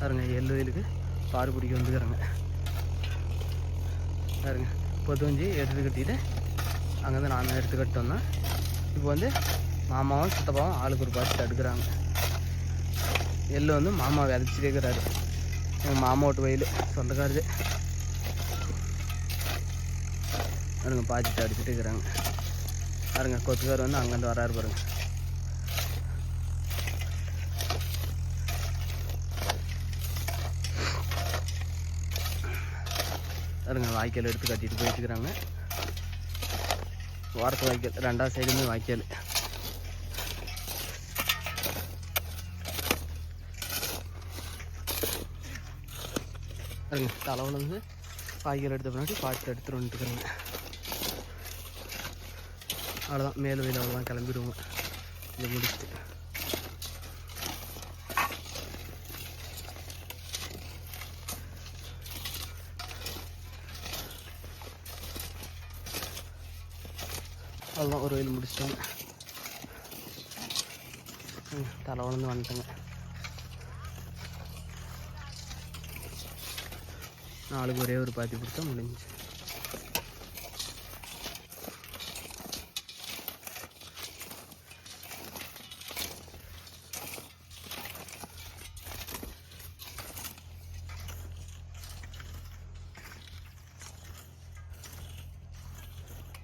பாருங்க எள்ளு வயலுக்கு பாரு பிடிக்க வந்துக்கிறாங்க. பாருங்க பொதுவஞ்சி எடுத்து கட்டிட்டு அங்கேருந்து நான் எடுத்து கட்டோன்னா இப்போ வந்து மாமாவும் சித்தப்பாவும் ஆளுக்கு ஒரு பார்த்து எடுக்கிறாங்க. எள்ளு வந்து மாமா விதைச்சிட்டே இருக்கிறாரு எங்கள் மாமாவோட வயல் சொந்தக்காரது பாருங்க பாய்ச்சிட்டு அடிச்சுட்டு இருக்கிறாங்க. பாருங்க கொத்துக்கார் வந்து அங்கேருந்து வராரு பாருங்கள் அதுங்க வாய்க்கால் எடுத்து கட்டிட்டு போயிட்டு இருக்கிறாங்க வாரத்து வாய்க்கால் ரெண்டாவது சைடுமே வாய்க்கால். பாருங்க தலைவல வந்து காய்கறி எடுத்த பின்னாடி பாட்டு எடுத்துட்டு வந்துட்டுருக்குறேங்க அவ்வளோதான் மேலும் வெயில் அவ்வளோதான் கிளம்பிடுவோம். இதை முடிச்சுட்டு. அவ்வளோதான் ஒரு வெயில் முடிச்சிட்டோங்க ம், தலை வளர்ந்து வந்துட்டேங்க நாளுக்கு ஒரே ஒரு பாத்தி கொடுத்தா முடிஞ்சு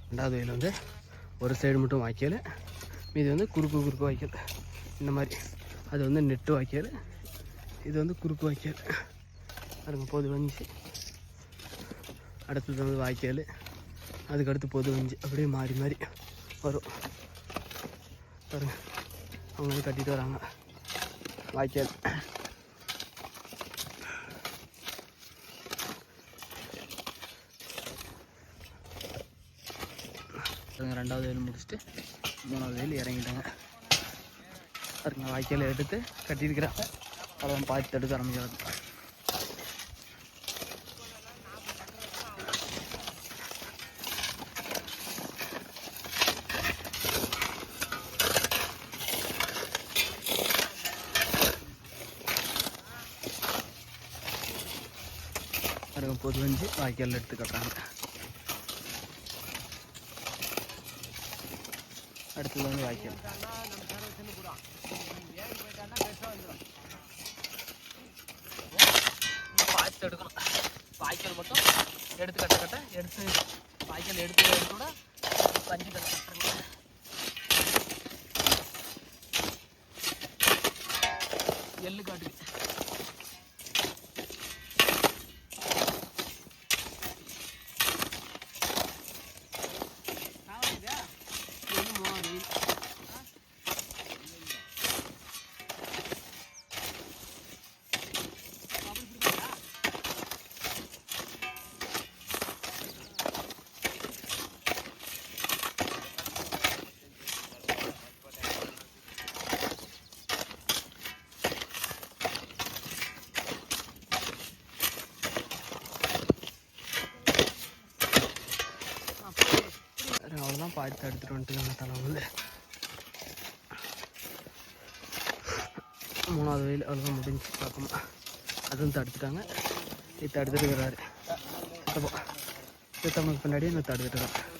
ரெண்டாவது வயல் வந்து ஒரு சைடு மட்டும் வாய்க்கால். மீதி வந்து குறுக்கு குறுக்கு வாய்க்கால். இந்த மாதிரி. அது வந்து நெட்டு வாய்க்கால். இது வந்து குறுக்கு வாய்க்கால். பாருங்க பொது வஞ்சி. அடுத்தது வந்து வாய்க்கால். அதுக்கடுத்து பொது வஞ்சி. அப்படியே மாறி மாறி வரும். பாருங்க. அவங்க வந்து கட்டிட்டு வராங்க. வாய்க்கால். அதுங்க ரெண்டாவது வேல் முடிச்சுட்டு மூணாவது வேல் இறங்கிட்டாங்க. அதுங்க வாய்க்கால் எடுத்து கட்டியிருக்கிறாங்க. அதெல்லாம் பார்த்து எடுக்க ஆரம்பிக்கிறாங்க. பொது வந்து வாய்க்கால் எடுத்து கட்டுறாங்க. அடுத்தது வந்து வாய்க்கால் பார்த்து எடுக்கணும் வாய்க்கால் மட்டும் எடுத்து கட்ட கட்ட எடுத்து வாய்க்கால் எடுத்து எடுத்து கூட பஞ்சு சரி, எடுத்துகிட்டு வந்துட்டு தலை வந்து. மூணாவது வெயில் அவ்வளோதான் முடிஞ்சு பார்க்கணும். அதுவும் தடுத்துட்டாங்க. இது தடுத்துட்டு இருக்கிறாரு சித்தப்பா சித்தப்பனுக்கு பின்னாடியே நான் தடுத்துட்டு இருக்கேன்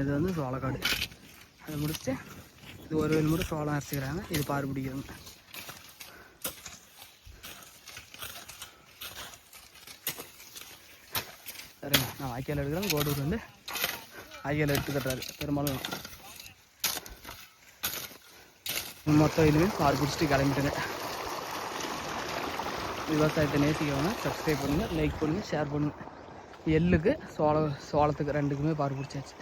இது வந்து சோளக்காடு. அதை முடிச்சு இது ஒரு வெயில் மட்டும் சோளம் அரைச்சிக்கிறாங்க. இது பார் பிடிக்கிறாங்க நான் வாய்க்கால் எடுக்கிறேன் கோடூர் வந்து வாய்க்கால் எடுத்து பெரும்பாலும் மொத்த இதுவே பார் பிடிச்சிட்டு கிளம்பிட்டுங்க விவசாயத்தை நேசிக்கவங்க சப்ஸ்கிரைப் பண்ணுங்கள் லைக் பண்ணுங்கள் ஷேர் பண்ணுங்கள் எள்ளுக்கு சோள சோளத்துக்கு ரெண்டுக்குமே பார் பிடிச்சாச்சு.